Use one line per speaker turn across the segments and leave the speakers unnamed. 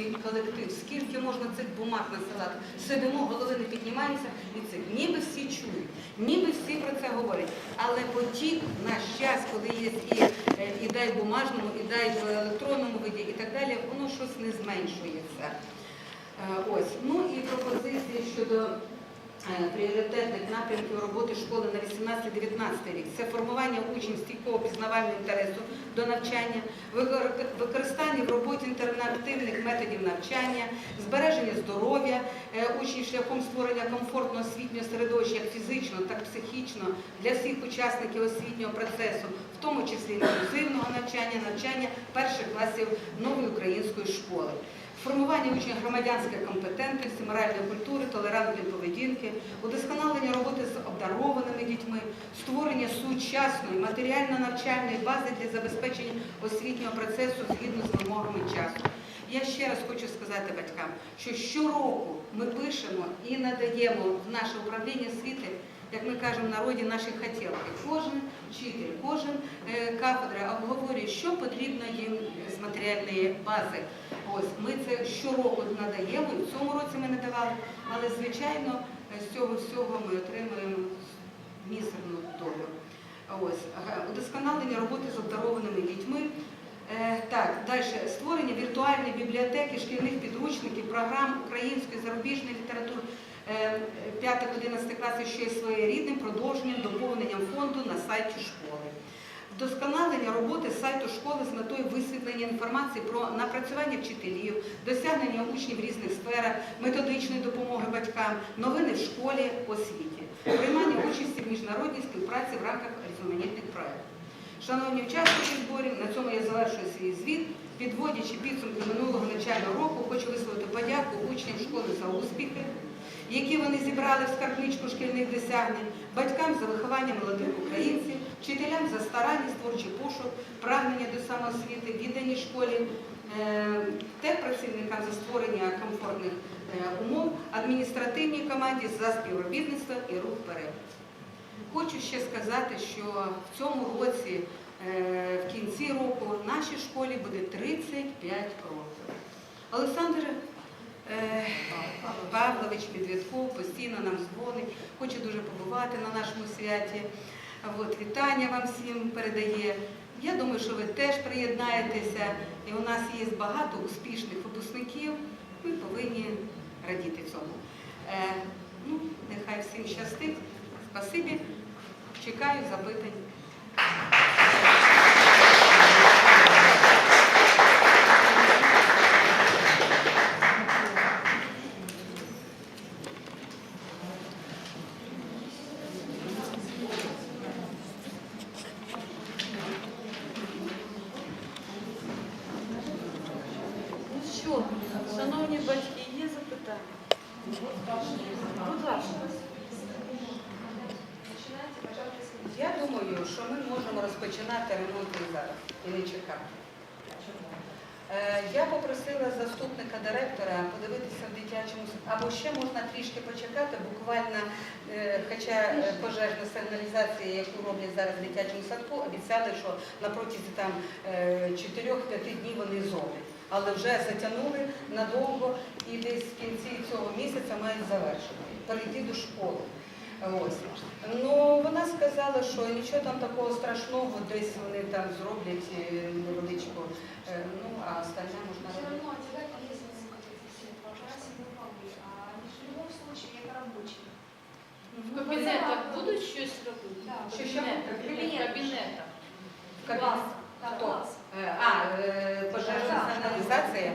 медичний колектив, скільки можна цих бумаг насилати. Сидимо, голови не піднімаємося і це ніби всі чують, ніби всі про це говорять. Але потік на щастя, коли є і, е, і дай в бумажному, і дай в електронному виді, і так далі, воно щось не зменшується. Е, Ось, ну і пропозиції щодо пріоритетних напрямків роботи школи на 18-19 рік. Це формування учнів стійкого пізнавального інтересу до навчання, викор- використання в роботі інтерактивних методів навчання, збереження здоров'я е, учнів шляхом створення комфортного освітнього середовища як фізично, так і психічно для всіх учасників освітнього процесу, в тому числі інклюзивного навчання, навчання перших класів нової української школи. Формування учнів громадянської компетентності, моральної культури, толерантної поведінки, удосконалення роботи з обдарованими дітьми, створення сучасної матеріально-навчальної бази для забезпечення освітнього процесу згідно з вимогами часу. Я ще раз хочу сказати батькам, що щороку ми пишемо і надаємо в наше управління освіти, як ми кажемо в народі, наші хотілки. Кожен вчитель, кожен е, кафедра обговорює, що потрібно їм з матеріальної бази. Ось ми це щороку надаємо, і в цьому році ми не давали, але звичайно з цього всього ми отримуємо мізерну долю. Ось удосконалення роботи з обдарованими дітьми. Е, так, далі створення віртуальної бібліотеки шкільних підручників, програм української зарубіжної літератури. 5-11 класів ще й своєрідним продовженням, доповненням фонду на сайті школи. Вдосконалення роботи сайту школи з метою висвітлення інформації про напрацювання вчителів, досягнення учнів в різних сферах, методичної допомоги батькам, новини в школі, освіті, приймання участі в міжнародній співпраці в рамках різноманітних проєктів. Шановні учасники зборів, на цьому я завершую свій звіт. Підводячи підсумки минулого навчального року, хочу висловити подяку учням школи за успіхи, які вони зібрали в скарбничку шкільних досягнень, батькам за виховання молодих українців, вчителям за старанність, творчий пошук, прагнення до самоосвіти, віддані школі, е, техпрацівникам за створення комфортних е, умов, адміністративній команді за співробітництво і рух вперед. Хочу ще сказати, що в цьому році, е, в кінці року, в нашій школі буде 35 років. Олександр Павлович Медведков постійно нам дзвонить, хоче дуже побувати на нашому святі. От, вітання вам всім передає. Я думаю, що ви теж приєднаєтеся, і у нас є багато успішних випускників. Ми повинні радіти цьому. Е, ну, нехай всім щастить. Спасибі. Чекаю запитань.
Ну що, шановні батьки, є запитання? Будь ласка.
Я думаю, що ми можемо розпочинати ремонт і чекати. Е, Я попросила заступника директора подивитися в дитячому або ще можна трішки почекати, буквально, е, хоча е, пожежна сигналізація, яку роблять зараз в дитячому садку, обіцяли, що на протязі там 4-5 днів вони зроблять. Але вже затягнули надовго і десь в кінці цього місяця мають завершити, перейти до школи. Ось. Ну, вона сказала, що нічого там такого страшного, десь вони там зроблять е, невеличку, е, ну, а остальне можна
Все
робити.
равно обязательно лестницы вот эти все покрасить на полы, а они в любом случае это рабочие.
В кабінетах будуть щось робити?
Так.
В
Що ще?
кабінетах. В кабінетах.
В кабінет.
Так,
Хто?
класс.
Е, А, е, пожежна сигналізація.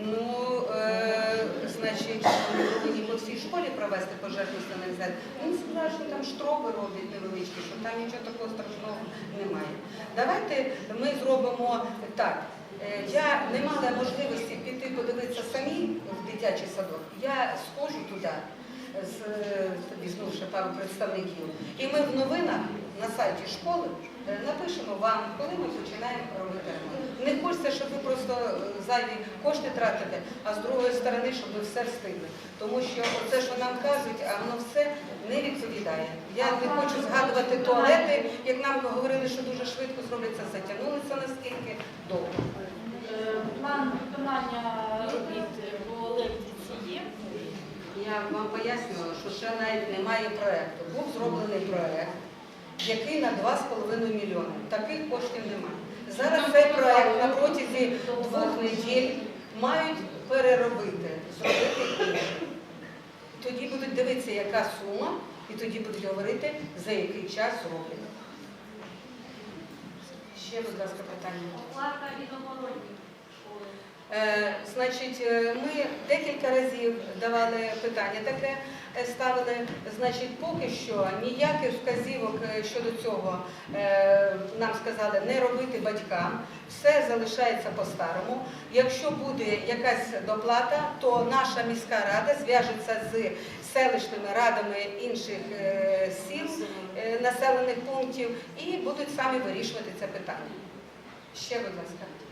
Ну, е, значить, провести пожежну сигналізацію. Він сказав, що там штроби роблять невеличкі, що там нічого такого страшного немає. Давайте ми зробимо так. Е, Я не мала можливості піти подивитися самі в дитячий садок. Я схожу туди, е, пару представників. І ми в новинах на сайті школи е, напишемо вам, коли ми починаємо робити. Не хочеться, щоб ви просто е, зайві кошти тратите, а з другої сторони, щоб ви все встигли. Тому що це, що нам кажуть, а воно все не відповідає. Я не хочу згадувати туалети, як нам говорили, що дуже швидко зробляться, затягнулися наскільки довго.
Е, План виконання робіт
вам пояснювала, що ще навіть немає проєкту. Був зроблений проєкт, який на 2,5 мільйони. Таких коштів немає. Зараз цей проєкт на протязі двох неділь мають переробити, зробити. Тоді будуть дивитися, яка сума, і тоді будуть говорити, за який час роблять. Ще, будь ласка, питання.
Оплата іноборонні школи.
Е, Значить, е, ми декілька разів давали питання таке, е, ставили. Значить, поки що ніяких вказівок е, щодо цього е, нам сказали не робити батькам. Все залишається по-старому. Якщо буде якась доплата, то наша міська рада зв'яжеться з селищними радами інших е, сіл, е, населених пунктів і будуть самі вирішувати це питання. Ще, будь ласка.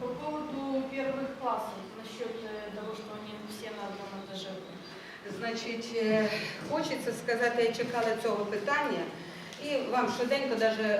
По поводу первых классов, насчет э, того, что они все на одном этаже.
Значить, е, хочеться сказати, я чекала цього питання, і вам швиденько даже, е,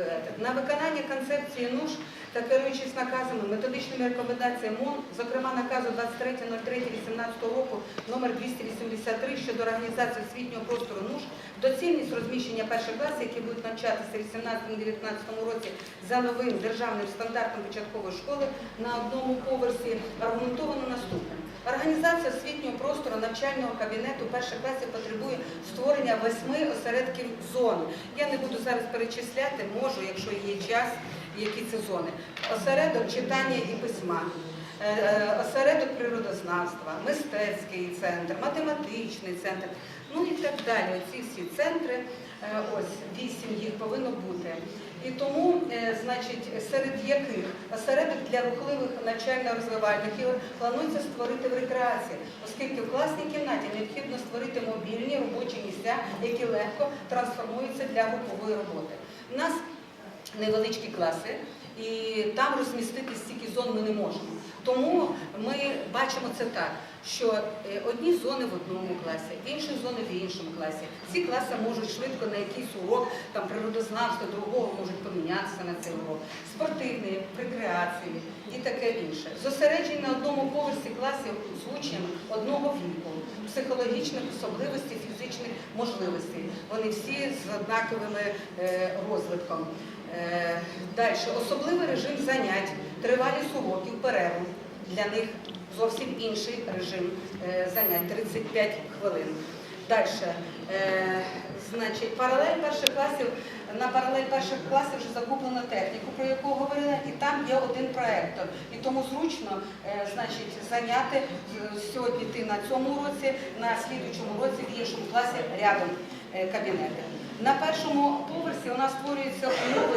е, на виконання концепції НУШ та керуючись наказами, методичними рекомендаціями МОН, зокрема наказу 23.03.18 року номер 283 щодо організації освітнього простору НУШ, доцільність розміщення перших класів, які будуть навчатися в 18-19 році за новим державним стандартом початкової школи на одному поверсі аргументовано наступним. Організація освітнього простору навчального кабінету перших класів потребує створення восьми осередків зон. Я не буду зараз перечисляти, можу, якщо є час, які це зони. Осередок читання і письма, е, е, осередок природознавства, мистецький центр, математичний центр, ну і так далі. Оці всі центри, е, ось вісім їх повинно бути. І тому, значить, серед яких осередок для рухливих навчально-розвивальних планується створити в рекреації, оскільки в класній кімнаті необхідно створити мобільні робочі місця, які легко трансформуються для групової роботи. У нас невеличкі класи, і там розмістити стільки зон ми не можемо. Тому ми бачимо це так, що е, одні зони в одному класі, інші зони в іншому класі. Ці класи можуть швидко на якийсь урок, там природознавства, другого можуть помінятися на цей урок, спортивний, рекреації і таке інше. Зосереджені на одному поверсі класів з учнями одного віку, психологічних особливостей, фізичних можливостей. Вони всі з однаковими е, розвитком. Е, Далі особливий режим занять, тривалість уроків, перерву. Для них зовсім інший режим е, занять 35 хвилин. Далі, значить, паралель перших класів, на паралель перших класів вже закуплено техніку, про яку говорила, і там є один проектор. І тому зручно е, значить, заняти е, сьогодні ти на цьому уроці, на слідуючому році в іншому класі рядом е, кабінети. На першому поверсі у нас створюються умови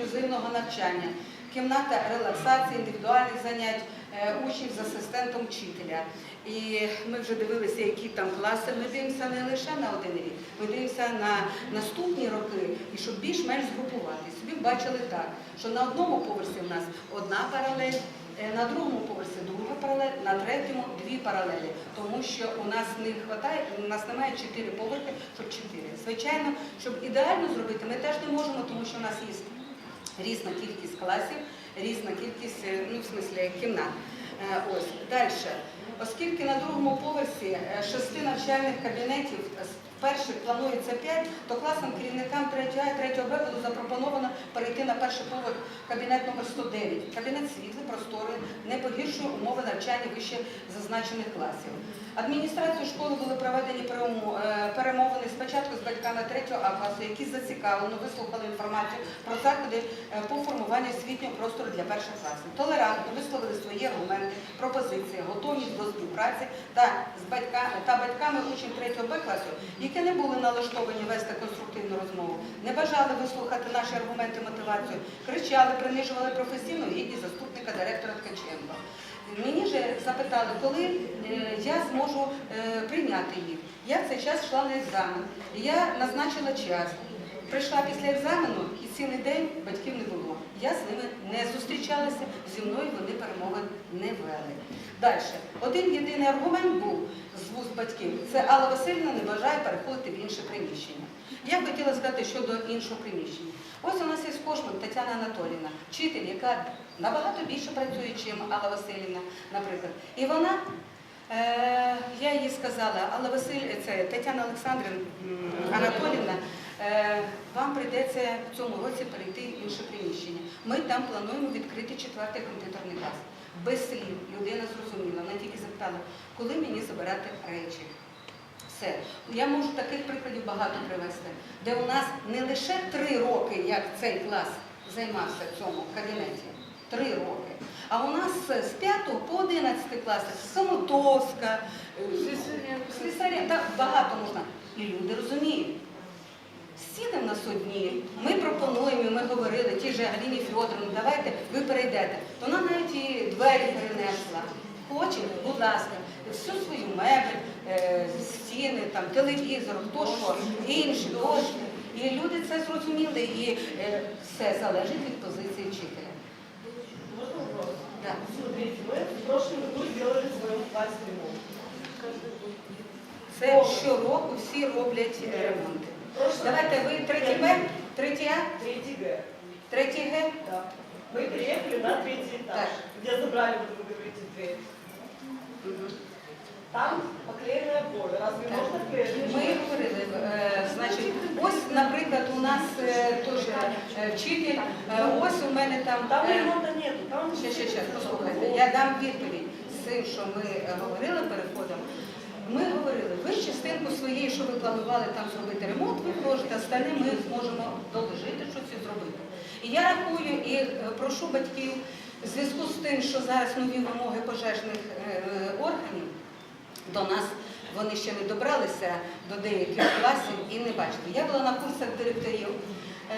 інклюзивного навчання. Кімната релаксації, індивідуальних занять, е, учнів з асистентом вчителя. І ми вже дивилися, які там класи. Ми дивимося не лише на один рік, ми дивимося на наступні роки, і щоб більш-менш згрупувати. Собі бачили так, що на одному поверсі в нас одна паралель, е, на другому поверсі друга паралель, на третьому дві паралелі, тому що у нас не вистачає, у нас немає чотири поверхи, щоб чотири. Звичайно, щоб ідеально зробити, ми теж не можемо, тому що у нас є різна кількість класів, різна кількість, е, ну в смислі кімнат. Е, Ось далі. Оскільки на другому поверсі е, шести навчальних кабінетів перших планується п'ять, то класним керівникам 3 А і 3 Б було запропоновано перейти на перший поверх кабінет номер 109. Кабінет світлий, просторий, не погіршує умови навчання вище зазначених класів. Адміністрацією школи були проведені е, перемовини спочатку з батьками 3 А класу, які зацікавлено вислухали інформацію про заходи е, по формуванню освітнього простору для перших класів. Толерантно висловили свої аргументи, пропозиції, готовність до співпраці та з батьками та батьками учнів 3 Б класу, які не були налаштовані вести конструктивну розмову, не бажали вислухати наші аргументи, мотивацію, кричали, принижували професійну гідність заступника директора Ткаченка. Мені же запитали, коли е, я зможу е, прийняти їх. Я в цей час йшла на екзамен. Я назначила час. Прийшла після екзамену і цілий день батьків не було. Я з ними не зустрічалася, зі мною вони перемови не вели. Далі. Один єдиний аргумент був вуст батьків. Це Алла Васильівна не бажає переходити в інше приміщення. Я хотіла сказати щодо іншого приміщення. Ось у нас є Кошман Тетяна Анатоліївна, вчитель, яка набагато більше працює, ніж Алла Васильівна, наприклад. І вона Е, я їй сказала, але Василь, це Тетяна Олександрівна Анатолівна, е, вам прийдеться в цьому році перейти в інше приміщення. Ми там плануємо відкрити четвертий комп'ютерний клас. Без слів людина зрозуміла, вона тільки запитала, коли мені забирати речі. Все. Я можу таких прикладів багато привести, де у нас не лише три роки, як цей клас займався в цьому кабінеті, три роки. А у нас з 5 по 11 класи Самотовська, е, Слісаря, так багато можна. І люди розуміють. Сіли в нас одні, ми пропонуємо, ми говорили, ті ж Галіні Фьодоровні, давайте ви перейдете. То вона навіть і двері перенесла. Хоче, будь ласка, всю свою мебель, е, стіни, там, телевізор, хто що, інші дошки. І люди це зрозуміли, і е, все залежить від позиції вчителя.
Можно вопрос?
Да.
Смотрите, мы в прошлом году сделали в своем ремонт.
Це щороку всі роблять е, ремонти.
Прошлый
Давайте ви третій Б, третій А,
Третий Г.
третій Г.
Да. Мы переехали на третий этаж,
Так.
где забрали, вот вы говорите, дверь. Там поклеенная обои. Разве
Так.
можно клеить?
Ми говорили, е, значить, ось, наприклад, у нас е, теж е, вчитель, е, ось у мене там.
Там
е,
ремонта нету. Там
Ще, ще, ще, послухайте, я дам відповідь з цим, що ми е, говорили перед входом. Ми говорили, ви частинку своєї, що ви планували там зробити ремонт, ви вложите, остальне ми зможемо доложити, що це зробити. І я рахую і е, прошу батьків, в зв'язку з тим, що зараз нові вимоги пожежних е, органів до нас, вони ще не добралися до деяких класів і не бачили. Я була на курсах директорів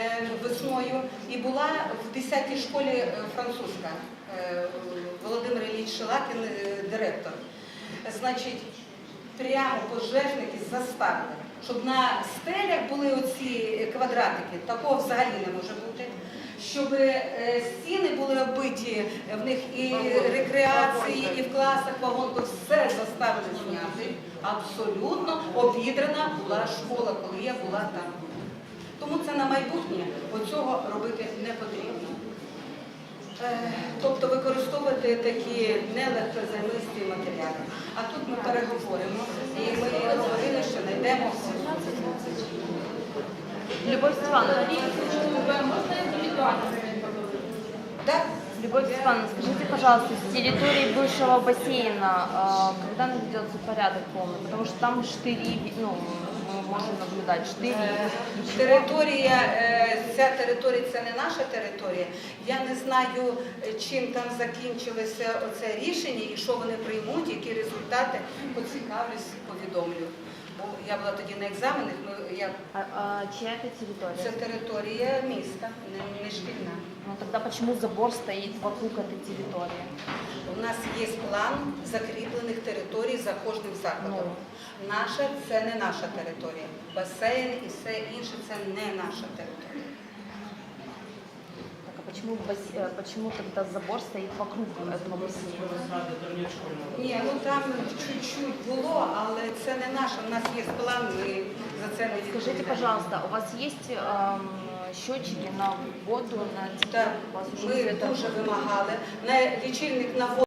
е, весною і була в 10-й школі е, французька. Е, Володимир Ілліч Шилакін, е, директор. Значить, прямо пожежники заставили, щоб на стелях були оці квадратики, такого взагалі не може бути. Щоб е, стіни були оббиті, в них і рекреації, і в класах вагонку, все заставили зняти. Абсолютно обідрана була школа, коли я була там. Тому це на майбутнє оцього робити не потрібно. Е, Тобто використовувати такі нелегкозаймисті матеріали. А тут ми переговоримо і ми говорили, що знайдемо.
Любовь Степановна,
Так?
Любовь Степановна, скажите, пожалуйста, с территории бывшего бассейна, э, когда наведется порядок полный? Потому что там штыри, ну, мы можем наблюдать штыри.
Е, Територія, е, ця територія це не наша територія. Я не знаю, чим там закінчилося оце рішення і що вони приймуть, які результати. Поцікавлюсь, повідомлю. Бо я була тоді на екзаменах, ми, я,
А, а чья это
це територія міста, не, не шкільна.
Ну тогда почему забор стоит вокруг этой территории?
У нас є план закріплених територій за кожним закладом. Наша це не наша територія. Басейн і все інше це не наша територія.
Так, а почему, бас- э, почему тогда забор стоит вокруг этого бассейна?
Ні, ну там чуть-чуть було, але це не наше. У нас є план, ми за це не
Скажите,
відповідаємо.
пожалуйста, у вас есть эм, счетчики на воду, на
Так,
у вас уже
ми
все это
дуже вимагали. На лічильник на воду